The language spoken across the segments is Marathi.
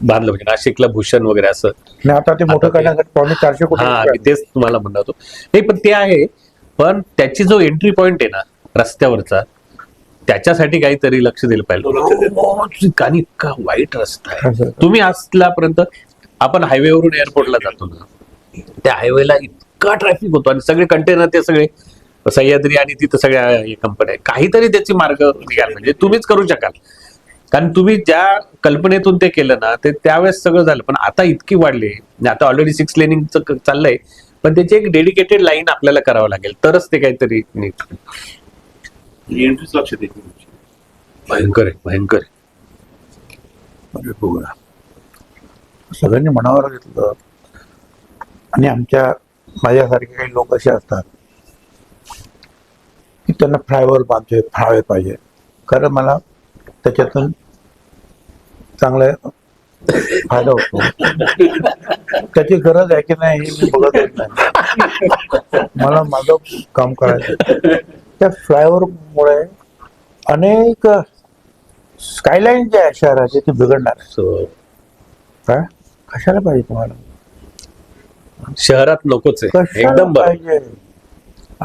बांधलं म्हणजे नाशिकला भूषण वगैरे असं. आणि आता ते मोठं करण्यासाठी पावणे चारशे कोटी हा मी तेच तुम्हाला म्हणत होतो. नाही पण ते आहे पण त्याची जो एंट्री पॉइंट आहे ना रस्त्यावरचा त्याच्यासाठी काहीतरी लक्ष दिलं पाहिजे. आणि इतका वाईट रस्ता आहे. तुम्ही असल्यापर्यंत आपण हायवेवरून एअरपोर्टला जातो ना. त्या हायवेला इतका ट्रॅफिक होतो आणि सगळे कंटेनर ते सगळे सह्याद्री आणि तिथं सगळ्या कंपन्या. काहीतरी त्याची मार्ग निघाल म्हणजे तुम्हीच करू शकाल. कारण तुम्ही ज्या कल्पनेतून ते केलं ना ते त्यावेळेस सगळं झालं. पण आता इतकी वाढली आहे. आता ऑलरेडी सिक्स लेनिंगचं चाललंय. पण त्याची एक डेडिकेटेड लाईन आपल्याला करावं लागेल. तरच ते काहीतरी नीट. नाही. भयंकर आहे भयंकर आहे. म्हणजे सगळ्यांनी मनावर घेतलं. आणि आमच्या माझ्यासारखे काही लोक असे असतात की त्यांना फ्रायवर बांधतोय फ्राय पाहिजे. खरं मला त्याच्यातून चांगला फायदा होतो. त्याची गरज आहे की नाही हे मी बघतच नाही. मला माझं काम करायचं त्या फ्लायओव्हर मुळे अनेक स्कायलाईन जे आहे शहराचे ते बिघडणार. आहे सो काय? कशाला पाहिजे तुम्हाला? शहरात नकोच आहे. एकदम पाहिजे?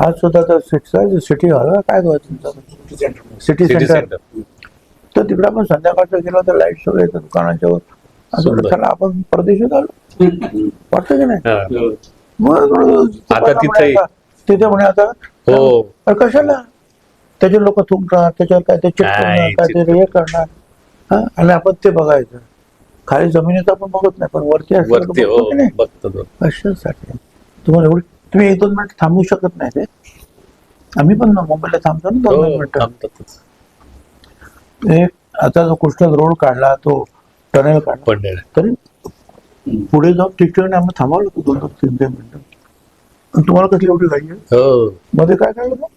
आज सुद्धा तर सिटी सिटी हॉल काय सिटी सिटी सेंटर सेंटर तर तिकडे आपण संध्याकाळचं गेलो तर लाइट सगळे येतात दुकानाच्या वर असं आपण परदेशात आलो. वाटतं की नाही. मग आता तिथेही- तिथे म्हणे आता हो. कशाला? त्याचे लोक थुंकणार त्याच्यावर काय ते चिटकवणार काय ते हे करणार. हा? आणि आपण ते बघायचं. खाली जमिनीत आपण बघत नाही पण वरती बघतो हो. कशासाठी? तुम्हाला एवढी तुम्ही एक दोन मिनिट थांबू शकत नाही ते? आम्ही पण मुंबईला थांबतो ना दोन दोन हो मिनिटं. आता जो कृष्ण रोड काढला तो टनेल काढला. तरी पुढे जाऊन ठिकठिकाणी आम्ही थांबवलो होतो दोन दोन तीन तीन मिनिटं. आणि तुम्हाला कसली एवढी घाई आहे हो. मध्ये काय काढलं मग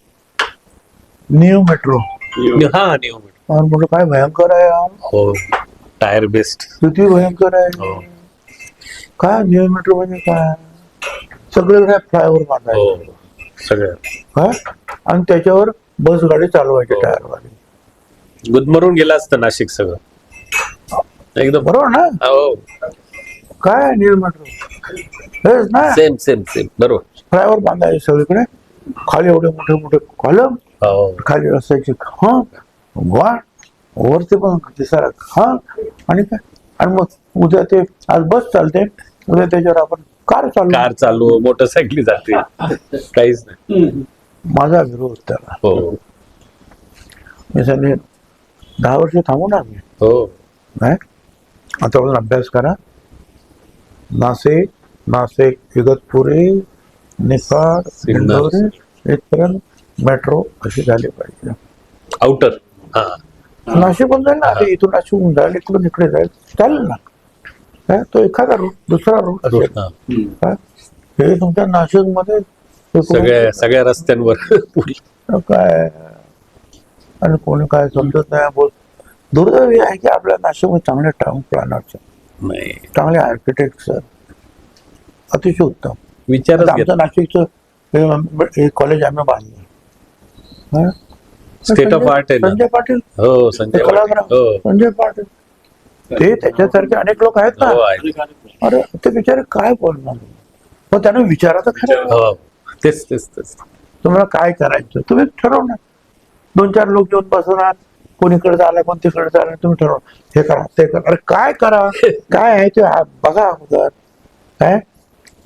नियो मेट्रो. हा नियम आणि म्हटलं काय भयंकर आहे हा. हो. Tyre best. किती भयंकर आहे. हो. काय नियो मेट्रो म्हणजे काय? सगळीकडे फ्लायओव्हर बांधायचे हो. सगळं. हा? आणि त्याच्यावर बस गाडी चालवायची हो. टायरवाली. गुदमरून गेलं असतं नाशिक सगळं. एकदम. बरोबर ना? हो. काय हेच ना? सेम सेम सेम बरोबर. फ्लायओव्हर बांधायचे सगळीकडे. खाली एवढे मोठे मोठे कॉलम हो. खाली रस्त्याची हा वाट. वरती पण दिसायला हा आणि काय? आणि मग उद्या ते आज बस चालते. उद्या त्याच्यावर आपण कार चालू. कार चालू मोटरसायकली जाते. काहीच नाही. माझा विरोध त्याला. हो. मी सांगले दहा वर्ष थांबू ना आम्ही. हो. काय आतापासून अभ्यास करा. नाशिक नाशिक इगतपुरी निफाड. इंदोरी इथपर्यंत मेट्रो अशी झाली पाहिजे. आउटर हा. नाशिक होऊन जाईल ना. आता इथून नाशिक होऊन जाईल इकडून इकडे जाईल. चालेल ना? काय तो एखादा रूट दुसरा रूट असेल. हा. काय? हे तुमच्या नाशिकमध्ये सगळ्या सगळ्या रस्त्यांवर. काय? आणि कोणी काय समजत नाही बोल. दुर्दैव हे आहे की आपल्या नाशिकमध्ये चांगले टाउन प्लॅनर्स नाही. चांगले आर्किटेक्ट अतिशय उत्तम. विचारच आता आमचं नाशिकचं हे- हे कॉलेज आम्ही बांधलं. हा? State of संजय- art आहे ना. संजय पाटील? हो ते संजय पाटील. हो. संजय पाटील. ते त्याच्यासारखे अनेक लोक आहेत ना. हो आहे. अरे ते बिचारे काय बोलणार? पण त्यांना विचारा तर खरं हो. तेच तेच तेच. तुम्हाला काय करायचं? तुम्ही ठरवणार दोन चार लोक येऊन बसणार कोणीकडे झाला कोण तिकडे झाला तुम्ही ठरवा. हे करा ते करा. अरे काय करा? काय आहे ते? बघा अगोदर. काय?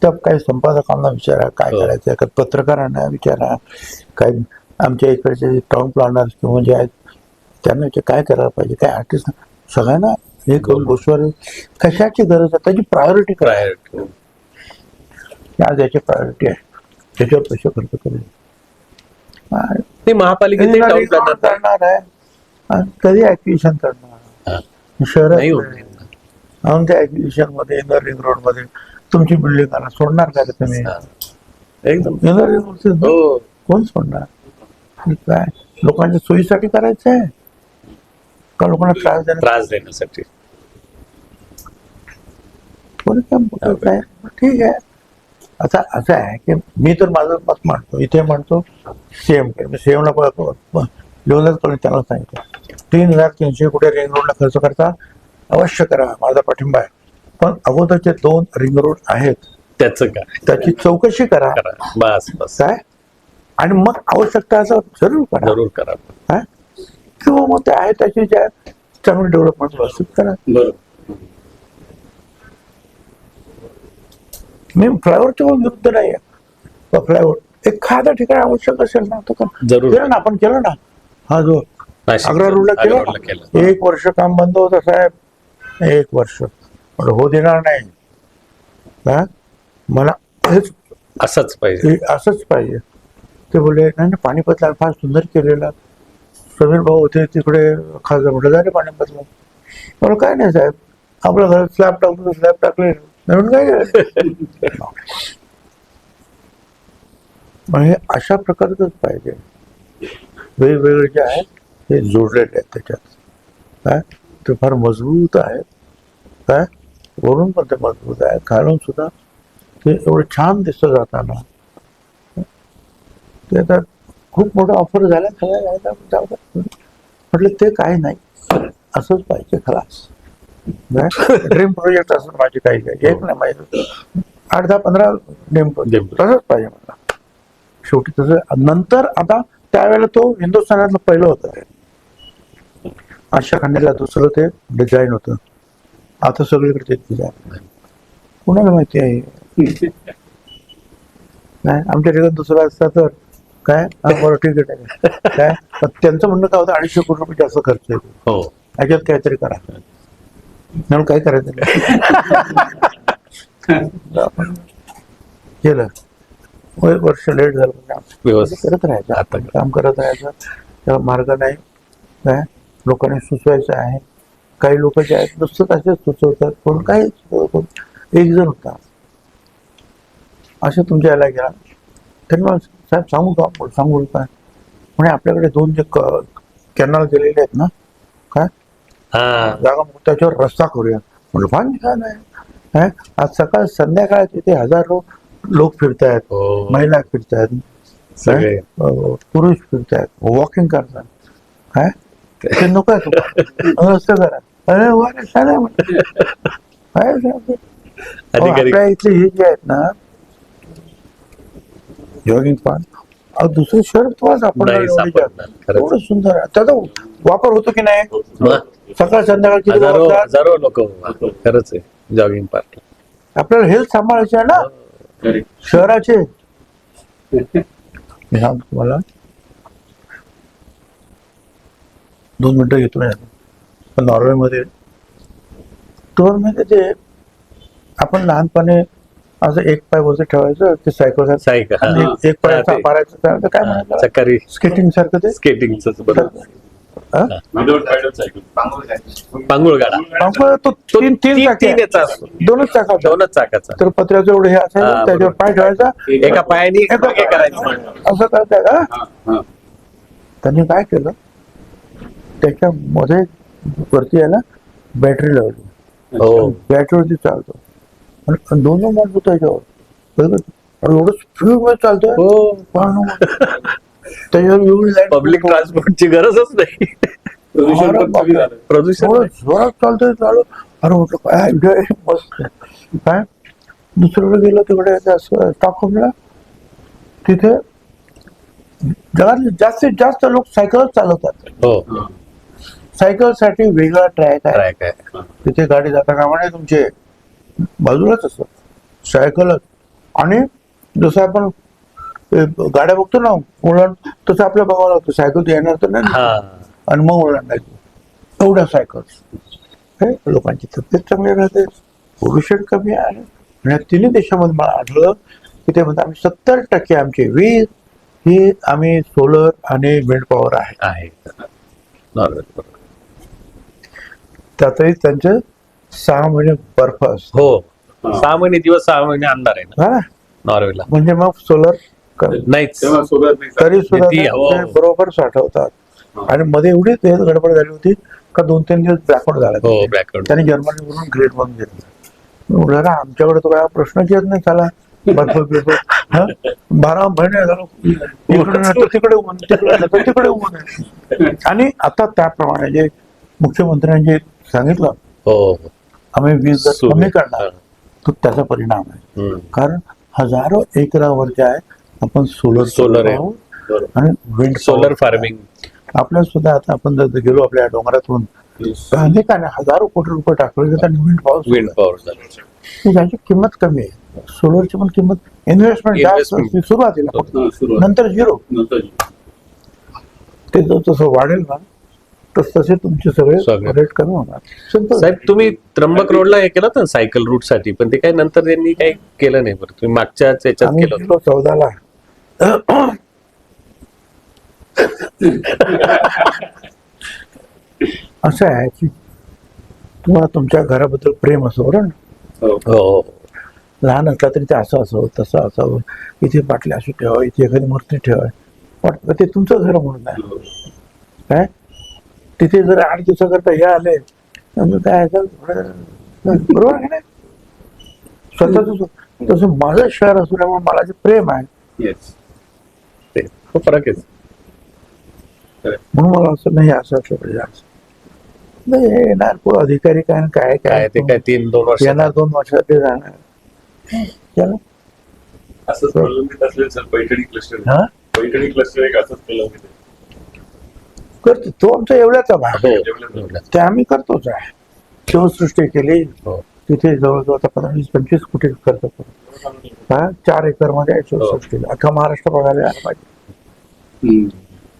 तर काही संपादकांना विचारा काय हो. करायचं का पत्रकारांना विचारा. काही आमच्या इकडचे टाउन प्लॅनर्स किंवा जे आहेत त्यांना काय करायला पाहिजे? काय आर्टिस्ट सगळ्यांना हे करून गोष्टीवर कशाची गरज आहे? त्याची प्रायोरिटी प्रायोरिटी आज याची प्रायोरिटी आहे. त्याच्यावर पैसे खर्च करू ते प्लॅनर करणार आहे. आणि कधी ऍक्विशन करणार हा. शहरात नाही होत. आणि त्या ऍक्विशनमध्ये इंदर रिंग रोडमध्ये तुमची बिल्डिंग आला सोडणार का तुम्ही. एकदम. इंदर रिंग रोड हो. कोण सोडणार? काय? लोकांच्या सोयीसाठी करायचं आहे? का लोकांना त्रास देणार त्रास देण्यासाठी. ठीक आहे. आता असं आहे की मी तर माझं मत मांडतो. इथे म्हणतो सीएमकडे मी सीएमला लिहूनच करून त्यांना सांगितलं. तीन हजार तीनशे कोटी रिंग रोडला खर्च करता? अवश्य करा माझा पाठिंबा आहे. पण अगोदरचे दोन रिंग रोड आहेत. त्याचं काय? त्याची चौकशी करा. बस बस. काय? आणि मग आवश्यकता असं जरूर करा. जरूर करा. काय किंवा मग ते आहे त्याची ज्या चांगली डेव्हलपमेंट व्यवस्थित करा. बरं मी फ्लायओव्हरच्या विरुद्ध नाही आहे फ्लायओव्हर एखाद्या ठिकाणी आवश्यक असेल ना करा. जरूर. केलं ना आपण केलं ना. हा जो आग्रा रोडला केलं. एक वर्ष काम बंद होतं साहेब. एक वर्ष. पण हो देणार नाही. हा? मला हेच असंच पाहिजे. असंच पाहिजे. ते बोलले नाही नाही पाणीपतला फार सुंदर केलेला. समीर भाऊ होते तिकडे खासदार म्हटलं झाले पाणीपतला म्हणून काय नाही साहेब. आपल्या घरात स्लॅब टाकलो स्लॅब टाकले. नवीन काय मग हे अशा प्रकारचंच पाहिजे. वेगवेगळे जे आहेत ते जोडलेले आहेत त्याच्यात. काय ते फार मजबूत आहेत. काय वरून पण ते मजबूत आहे खालून सुद्धा ते एवढं छान दिसतं जाताना. ते आता खूप मोठं ऑफर झाल्या खरा म्हटलं ते काय नाही. असंच पाहिजे खलास. ड्रीम प्रोजेक्ट असं माझे काही काही एक नाही माहिती आठ दहा पंधरा ड्रीम प्रोजेक्ट तसंच पाहिजे मला. शेवटी तसं नंतर आता त्यावेळेला तो हिंदुस्थानातलं पहिलं होतं ते. आशा खंडीला दुसरं ते डिझाईन होतं. आता सगळीकडे ते डिझाईन कुणाला माहिती आहे? नाही आमच्या ठिकाणी दुसरं असतं तर काय? हा, बरं ठीक आहे. काय? त्यांचं म्हणणं काय होतं? अडीचशे कोटी रुपये जास्त खर्च येतो. हो. याच्यात काहीतरी करा. म्हणून काय करायचं केलं एक वर्ष लेट झालं म्हणजे व्यवस्थित करत राहायचं आता काम करत राहायचं त्याला मार्ग नाही काय लोकांनी सुचवायचं आहे काही लोक जे आहेत नुसतं असेच सुचवतात कोण कोण एक जण होता असं तुमच्या याला गेला मला साहेब सांगू का आपण सांगू का म्हणे आपल्याकडे दोन जे कॅनल गेलेले आहेत ना काय जागा मग त्याच्यावर रस्ता करूया म्हणलं फार छान आहे? आज सकाळ संध्याकाळ तिथे हजारो लोक फिरतायत हो. महिला फिरतायत पुरुष फिरतायत वॉकिंग करतात. काय ते नको रस्ते करा. अरे वा छान आहे आपल्या इथले हे जे आहेत ना जॉगिंग अहो दुसरे शहर नाही एवढे सापडणार, जास्त. खरंच. एवढं सुंदर आहे त्याचा वापर होतो की नाही सकाळ संध्याकाळ किती हजारो वाजतात? हजारो लोक खरंच आहे जॉगिंग पार्क आपल्याला हेल्थ सांभाळायचे आहे ना. शहराचे मी सांगतो तुम्हाला दोन मिनिटं घेतो मी आता. पण नॉर्वेमध्ये नॉर्वेमध्ये ते आपण लहानपणी असं एक पाय वरती ठेवायचं ते सायकल सायकल आणि हा. एक पाय असा. मारायचं काय म्हणायचं चक्कारी. स्केटिंग सारखं ते? स्केटिंगच बरोबर. हा? पांगुळ गाडा. आपण तो तीन तीन तीन- चाकी तीन याचा आहे. असतो. दोनच चाकाचा दोनच चाकाचा तर पत्र्याचं एवढं हे हा, असायचं त्याच्यावर. पाय ठेवायचा. एका पायाने हे करायचं. असं करताय का. त्यांनी काय केलं? त्याच्यामध्ये वरती आहे ना बॅटरी लावली. हो. बॅटरीवरती चालतो. आणि दोन माणसं त्याच्यावर बरोबर? आणि एवढं स्पीडमध्ये चालतोय? हो. पण त्याच्यावर एवढी लाइट पब्लिक ट्रान्सपोर्टची गरजच नाही. प्रदूषण अरे पण कमी झालं. प्रदूषण एवढं नाही. जोरात चालतोय चालू. अरे म्हटलं काय idea आहे, मस्त काय? दुसरीकडे गेलो तिकडे स्टॉकहोमला. तिथे जगातले जास्तीत जास्त लोक सायकलच चालवतात. हो. हा. सायकलसाठी वेगळा ट्रॅक आहे. ट्रॅक आहे. तिथे गाडी जाता कामा नये तुमचे बाजूलाच असत सायकलच आणि जसं आपण गाड्या बघतो ना उलट तसं आपल्या बघावं लागतं सायकल तर येणार तर नाही आणि मग ओलांडायचं एवढ्या सायकल्स हे लोकांची तब्येत चांगली राहते. प्रदूषण कमी आहे. आणि तिन्ही देशामध्ये मला आढळलं की ते म्हणतात आम्ही सत्तर टक्के आमची वीज ही आम्ही सोलर आणि विंड पॉवर आहे. त्यातही त्यांचे सहा महिने बर्फ असतो हो. सहा महिने दिवस सहा महिने अंधार आहे ना हा ना? नॉर्वेला म्हणजे मग सोलर नाहीच तेव्हा सोबत नाही तरी सुद्धा किती? ते हो. बरोबर साठवतात. आणि मध्ये एवढी तेज गडबड झाली होती का दोन तीन दिवस ब्लॅकआउट झाला हो बॅकवर्ड त्याने जर्मनीवरून ग्रेड वन घेतलं आमच्याकडे तो काय प्रश्नच येत नाही त्याला बर्फ बिर्फ हा? बारा महिने झालं इकडे नाही तर तिकडे ऊन तिकडे नाही तर तिकडे ऊन आहे आणि आता त्याप्रमाणे जे मुख्यमंत्र्यांनी जे सांगितलं हो हो. आम्ही वीज जर. कमी करणार. तर त्याचा परिणाम आहे. कारण हजारो एकरावर जे आहे आपण सोलर. बरोबर. आणि विंड सोलर फार्मिंग आपल्या सुद्धा आता आपण जर गेलो आपल्या डोंगरातून अनेकाने हजारो कोटी रुपये टाकले त्यांनी विंड पाऊस विंड पॉवर त्याची किंमत कमी आहे सोलरची पण किंमत इन्व्हेस्टमेंट जास्त सुरुवातीला फक्त. नंतर झिरो ते जर तसं वाढेल ना तस तसे तुमचे सगळे सगळे. रेट कमी होणार. साहेब तुम्ही त्र्यंबक रोडला हे केलं होतं सायकल रूटसाठी पण ते काही नंतर त्यांनी काही केलं नाही बरं. तुम्ही मागच्याच याच्यात आम्ही केलं होतं. गेलो चौदाला. असं आहे की तुम्हाला तुमच्या घराबद्दल प्रेम असो बरं ना? हो. हो हो. लहान असला तरी ते असं असावं तसं असावं इथे बाटल्या अशी ठेवा इथे एखादी मूर्ती ठेवा वाटतं ते तुमचं घर म्हणून आहे. हो. काय? तिथे जर आठ दिवसाकरता हे आले तर काय बरोबर आहे ना स्वतःच तसं माझं शहर असल्यामुळे मला जे प्रेम आहे. ते फरक आहे. म्हणून मला असं नाही असं असलं पाहिजे. असं. नाही हे येणार पुढे अधिकारी काय काय काय ते काय तीन दोन वर्ष येणार दोन वर्षात ते जाणार. चला. असंच प्रलंबित असेल सर पैठणी क्लस्टर हा? पैठणी क्लस्टर एक असंच प्रलंबित आहे. करतो. तो आमचा एवढ्याचा भाग हो आहे. ते आम्ही करतोच आहे. शिवसृष्टी केली. हो. तिथे जवळजवळ आता वीस पंचवीस कोटी खर्च करू हा चार एकरमध्ये आहे शिवसृष्टीला अख्खा महाराष्ट्र बघायला यायला पाहिजे.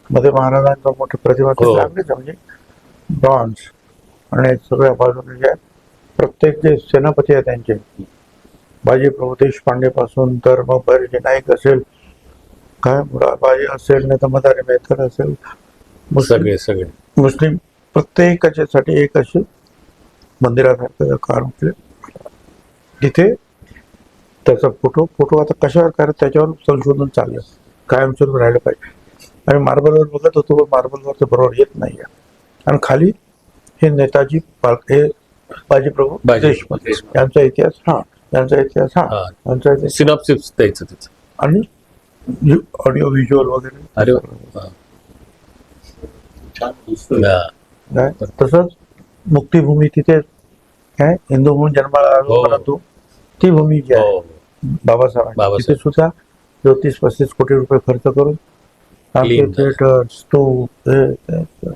मध्ये महाराजांचा मोठी प्रतिमा हो. लागलीच म्हणजे ब्रॉन्झ आणि सगळ्या बाजूने जे प्रत्येक जे सेनापती आहे त्यांचे. बाजीप्रभू देशपांडे पासून तर मग बरेचसे नाईक असेल काय बाजी असेल नाही तर मदारी मेहतर असेल सगळे सगळे. मुस्लिम प्रत्येकाच्यासाठी एक असे मंदिरासारखं काम केलं. तिथे त्याचा फोटो फोटो आता कशावर करत त्याच्यावर संशोधन चाललं. कायमस्वरूपी राहिलं पाहिजे. आणि मार्बलवर बघत होतो पण मार्बलवर ते बरोबर येत नाही आणि खाली हे नेताजी पाल- हे बाजीप्रभू बाजी- देशमुख देशमुख. यांचा इतिहास हा यांचा इतिहास हा हा. यांचा इतिहास. सिनॉप्सिस द्यायचं त्याचं आणि ऑडिओ व्हिज्युअल वगैरे. अरे वा. हा. छान पुस्तक. हा. काय तसंच मुक्तीभूमी तिथे काय हिंदू म्हणून जन्माला आलो हो. परंतु ती भूमी जी आहे हो बाबासाहेब. तिथे सुद्धा चौतीस पस्तीस कोटी रुपये खर्च करून Clean. थिएटर स्तूप ते- ते.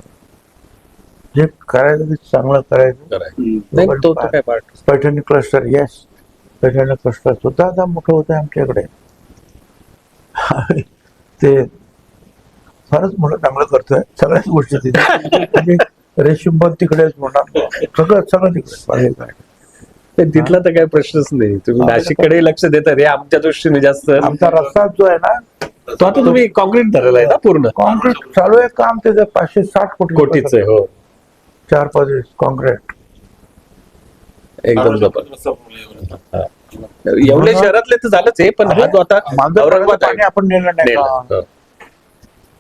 जे करायचं ते चांगलं करायचं कराय हम्म. नाही तो तो काय part Paithani cluster yes Paithani cluster सुद्धा आता मोठं होतं आमच्याकडे ते फारच मोठं चांगलं करतोय. सगळ्याच गोष्टी तिथे. म्हणजे रेशीम पण तिकडेच म्हणा. सगळं सगळं तिकडे. ते तिथला तर काय प्रश्नच नाही. तुम्ही. नाशिककडे लक्ष देतात हे आमच्या दृष्टीने जास्त आमचा रस्ता जो आहे ना तो आता तुम्ही कॉन्क्रीट धरलेला आहे ना पूर्ण? कॉन्क्रीट चालू आहे काम त्याचं पाचशे साठ कोटी कोटीच आहे हो. चार पाच कॉन्क्रीट एकदम जबर. एवढे शहरातले तर झालंच आहे पण हा जो आता औरंगाबाद आपण नेलं नाही?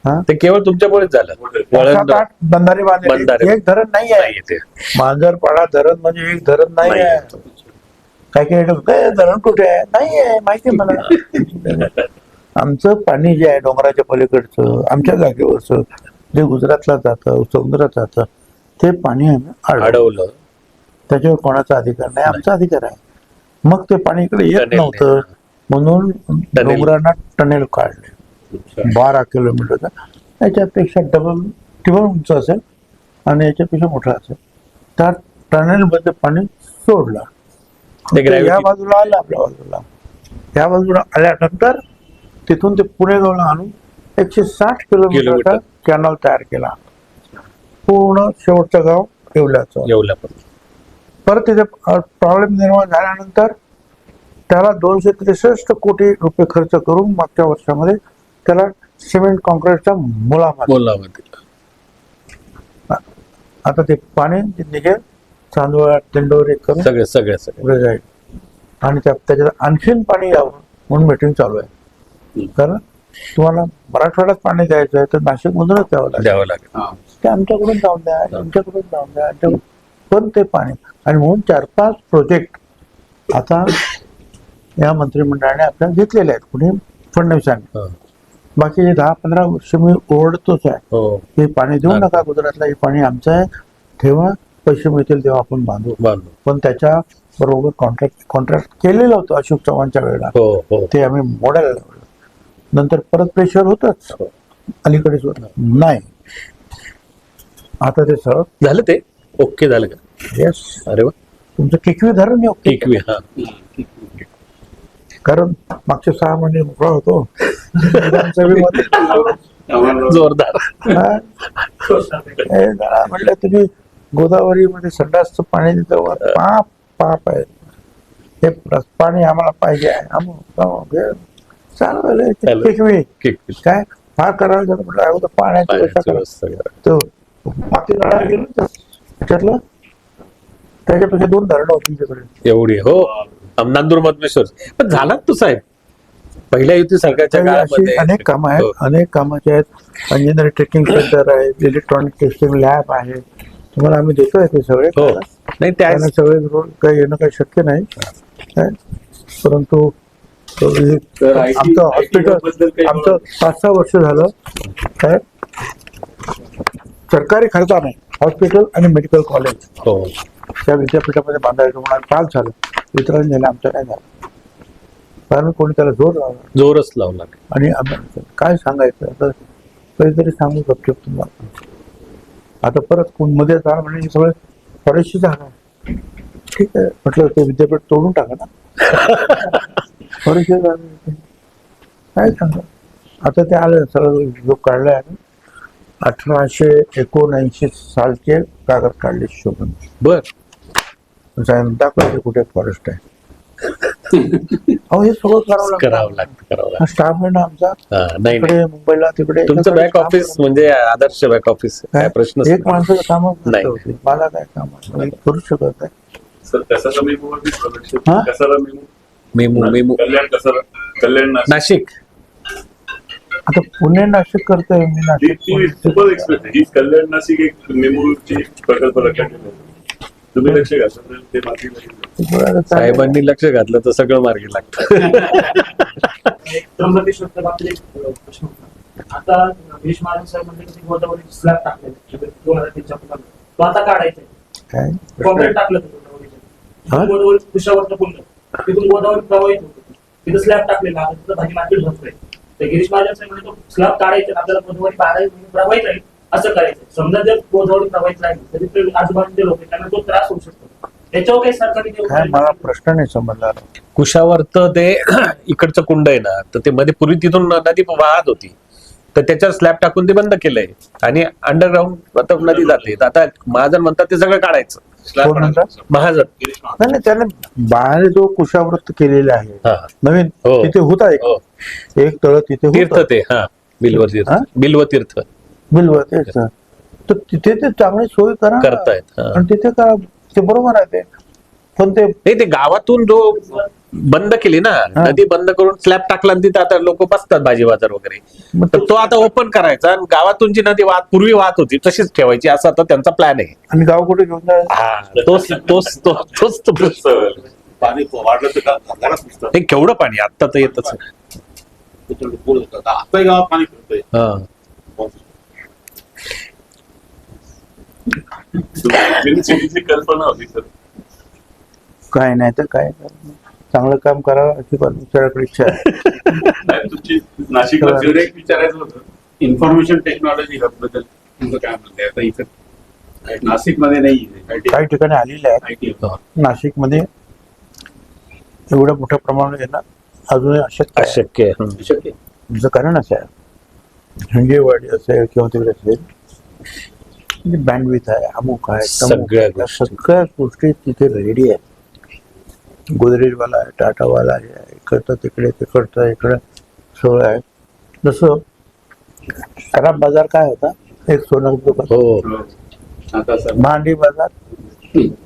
ते केवळ तुमच्यामुळेच झालं. वळण सात आठ बंधारे बांधले बंधारे. एक धरण नाही आहे. मांजरपाडा धरण म्हणजे एक धरण नाही. आहे. काय काय लोक, "ए, धरण कुठे आहे? नाही आहे माहिती आहे मला. आमचं पाणी जे आहे डोंगराच्या पलीकडचं आमच्या जागेवरचं जे गुजरातला जातं समुद्रात जातं ते पाणी आम्ही अडवलं. अडवलं. त्याच्यावर कोणाचा अधिकार नाही. आमचा अधिकार आहे. मग ते पाणी इकडे येत नव्हतं. म्हणून. डोंगरांना टनेल काढले. बारा किलोमीटरचा याच्यापेक्षा डबल टिबल उंच असेल आणि याच्यापेक्षा मोठा असेल. त्या टनेल मध्ये पाणी सोडलं. या बाजूला आलं आपल्या बाजूला. या बाजूला आल्यानंतर तिथून ते पुणे गावला आणून एकशे साठ किलोमीटरचा किलोमीटर. कॅनल तयार केला. पूर्ण शेवटचं गाव येवल्याचं. परत तिथे प्रॉब्लेम निर्माण झाल्यानंतर त्याला दोनशे त्रेसष्ट कोटी रुपये खर्च करून मागच्या वर्षामध्ये त्याला सिमेंट कॉन्क्रीटचा मुलामा बोलला मध्ये आता ते पाणी निघेल चांदवड दिंडोरी करून सगळे सगळे सगळे. जाईल. आणि त्या त्याच्यात आणखीन पाणी यावं म्हणून मीटिंग चालू आहे. कारण तुम्हाला मराठवाड्यात पाणी द्यायचं आहे तर नाशिक मधूनच द्यावं लागेल. द्यावं लागेल. हा. ते आमच्याकडून जाऊन द्या आमच्याकडून जाऊन द्या आमच्याकडून पण ते पाणी आणि म्हणून चार पाच प्रोजेक्ट आता या मंत्रिमंडळाने आपल्याला घेतलेले आहेत. कुणी? फडणवीसांनी. बाकीचे दहा पंधरा वर्ष मी ओरडतोच आहे. हो. हे पाणी देऊ. नका गुजरातला हे पाणी आमचं आहे. ठेवा पैसे मिळतील तेव्हा आपण बांधू. बांधू. पण त्याच्या बरोबर कॉन्ट्रॅक्ट कॉन्ट्रॅक्ट केलेलं होतं अशोक चव्हाणच्या वेळेला. हो हो. ते आम्ही मोडायला लावलं. नंतर परत प्रेशर होतच. हो. अलीकडेच होत नाही. आता ते सर झालं ते? ओके झालं का? येस अरे वा. तुमचं किकवी धरण ओके. एकवी हा. कारण मागचे सहा महिने मोकळा होतो. जोरदार. जरा म्हटलं तुम्ही गोदावरीमध्ये संडासचं पाणी देतो. पाप पाप आहे. हे पाणी आम्हाला पाहिजे आहे. चालू. काय? फार करायला झालं म्हटलं अगोदर पाण्याची. तो गेलो त्याच्यापेक्षा दोन धरणं होती तुमच्याकडे एवढी हो. नांदूर मधमेश्वर पण झाला तो साहेब? पहिल्या युती सरकारच्या काळामध्ये. अनेक कामं आहेत हो. अनेक कामाचे आहेत. इंजिनिअरिंग ट्रेकिंग सेंटर आहे इलेक्ट्रॉनिक टेस्टिंग लॅब आहे. तुम्हाला आम्ही देतोय ते सगळे. हो. नाही त्या सगळे रोड काही येणं काही शक्य नाही? परंतु आमचं हॉस्पिटल आमचं पाच सहा वर्ष झालं. काय सरकारी खर्चाने हॉस्पिटल आणि मेडिकल कॉलेज हो. त्या विद्यापीठामध्ये बांधायचं म्हणून काल झालं. वितरण झालं आमचं नाही झालं? कारण कोणी त्याला जोर लावला जोरच लावला आणि काय सांगायचं? आता कधीतरी सांगू गपचूप तुम्हाला. आता परत कोणमध्ये जा म्हणजे हे सगळं फॉरेस्टची जागा. ठीक आहे. म्हटलं ते विद्यापीठ तोडून टाका ना. फॉरेस्टची जागा. काय सांगा? आता ते आलं सगळं जो काढलाय ना अठराशे एकोणऐंशी सालचे कागद काढले शोभून बर. दाखवायचे कुठे फॉरेस्ट आहे. अहो हे सगळं करावं करावं लागतं करावं लागतं. स्टाफ आहे ना आमचा. हा, नाही मुंबईला तिकडे तुमचं बॅक ऑफिस. म्हणजे आदर्श बॅक ऑफिस काय? प्रश्न एक माणसाचं काम नाही. मला काय काम? मी करू शकत नाही. सर मेमो वरती हा? मेमो? मेमू कल्याण कल्याण नाशिक. नाशिक. आता पुणे नाशिक करतोय मी ती नाशिक ती पुणे. खूपच एक्सप्रेस आहे. ही कल्याण नाशिक एक मेमोची प्रकल्प रखडलेला आहे. तुम्ही लक्ष घातलं तर ते लागेल. साहेबांनी लक्ष घातलं तर सगळं मार्गी लागतं. त्र्यंबकेश्वरच्या बाबतीत एक अ, प्रश्न होता. आता म्हणजे गोदावरी स्लॅब टाकलेला दोन हजार तीनच्या पुढे. तो आता काढायचा काय? कॉन्क्रीट टाकलं होतं हा? गोदावरीचं गोदावरी कुशावरचं पुल्लं तिथून गोदावरी प्रवाहित होत तिथं स्लॅब टाकलेला आता तिथं भाजी मार्केट भरतोय. तर गिरीश महाजन साहेब म्हणजे तो स्लॅब काढायचा आपल्याला गोदावरी बारा प्रवाहित राहील असं करायचं. समजा जर गोदावरी प्रवाहित राहील तरी ते आजूबाजूचे लोक त्यांना तो त्रास होऊ शकतो. त्याच्यावर काही सरकारी काय मला प्रश्न नाही समजला. कुशावरचं ते इकडचं कुंड आहे ना तर ते मध्ये पूर्वी तिथून नदी वाहत होती. तर त्याच्यावर स्लॅब टाकून ते बंद केलंय. आणि अंडरग्राऊंड आता नदी जाते. तर आता महाजन म्हणतात ते सगळं काढायचं? महाजन. नाही त्याने बाहेर जो कुशावृत्त केलेले आहे नवीन हो. तिथे होता एक. हो. एक तळ तिथे तीर्थ. ते हा. बिल्व तीर्थ. हा? बिल्व तेच. तर तिथे ते चांगली सोय करा ना. करतायत हा. आणि तिथे करा ते बरोबर आहे ते पण ते नाही ते गावातून जो बंद केली ना हा. नदी बंद करून स्लॅब टाकला आणि तिथे आता लोक बसतात भाजी बाजार वगैरे मग तर ते- तो आता ओपन करायचा आणि गावातून जी नदी वाहत पूर्वी वाहत होती तशीच ठेवायची असा आता त्यांचा प्लॅन आहे आणि गाव कुठे घेऊन जायचं हा तोच तोच तो- तोच तो प्रश्न. सर, पाणी वाढलं तर का- घरात नुसतं. केवढं पाणी आता तर येतच आहे. त्याच्यामुळे पूर गावात पाणी फिरतंय हा. सिटीची कल्पना होती सर. काय नाही तर काय? चांगलं काम करावं अशी परमेश्वराकडे इच्छा आहे. तुमची विचारायचं होतं. इन्फॉर्मेशन टेक्नॉलॉजी हबबद्दल तुमचं काय म्हणणं आहे? आता इथं नाशिकमध्ये नाही काही ठिकाणी आलेले आहेत. आय टी नाशिकमध्ये एवढ्या मोठ्या प्रमाणात येणं अजूनही अशक्य आहे. अशक्य तुमचं कारण असं आहे. हिंगेवाडी असेल किंवा तिकडे असेल बँडविथ आहे अमुक आहे सगळ्या. सगळ्या गोष्टी तिथे रेडी आहेत. गोदरेजवाला आहे टाटावाला आहे इकडचं तिकडे तिकडचं इकडं सगळं आहे. जसं खराब बाजार काय होता? एक सोनं दुकान. हो. आता सर. भांडी बाजार.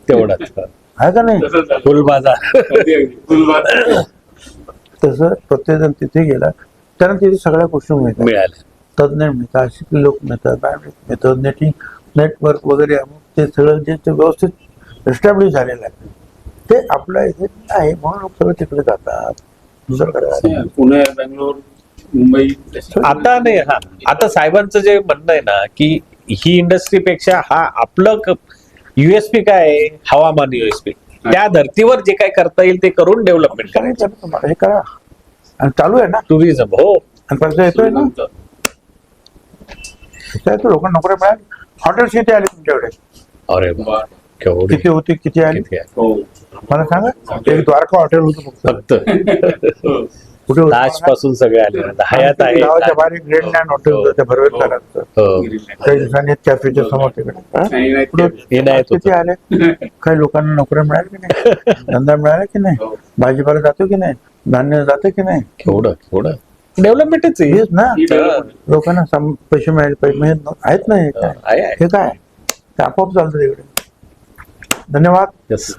तेवढाच आहे का नाही. फुल बाजार. तसं प्रत्येक जण तिथे गेला त्यांना तिथे सगळ्या गोष्टी मिळतात. मिळाले तज्ज्ञ मिळतात शिकले लोक मिळतात बँड मिळतात नेटिंग नेटवर्क वगैरे ते सगळं जे ते व्यवस्थित एस्टॅब्लिश झालेलं आहे. ते आपल्या इथे आहे म्हणून लोक सगळं तिकडे जातात. दुसरं पुणे बेंगलोर मुंबई आता नाही हा. आता साहेबांचं जे म्हणणं आहे ना की ही इंडस्ट्रीपेक्षा हा आपलं युएसपी काय आहे? हवामान युएसपी त्या धर्तीवर जे काय करता येईल ते करून डेव्हलपमेंट करायचं. हे करा. आणि चालू आहे ना? टुरिझम हो. आणि पैसा येतोय ना? लोकांना नोकऱ्या मिळाल्या. हॉटेल्स किती आले तुमच्याकडे? अरे केवढी. किती होती किती आली? किती आहे? हो. मला सांगा. एक द्वारका हॉटेल होतं फक्त. फक्त. कुठे होतं? पासून सगळे आले. आता हयात आहे. गावाच्या बाहेर एक ग्रेट लँड हॉटेल होतं त्या भरवेत करायचं हो. काही दिवसांनी कॅफेच्या समोर तिकडे. हा? नाही, नाही, पुढं हे नाही येत किती आले? काही लोकांना नोकऱ्या मिळाल्या की नाही? धंदा मिळाला की नाही? हो. भाजीपाला जातो की नाही? धान्य जातं की नाही? केवढं केवढं? डेव्हलपमेंटच आहे. हेच ना. development. लोकांना सम- पैसे मिळाले पाहिजे. म्हणजे आहेत ना हे काय? आहे, आहे. हे काय? ते आपोआप चालतं तिकडे धन्यवाद. Yes.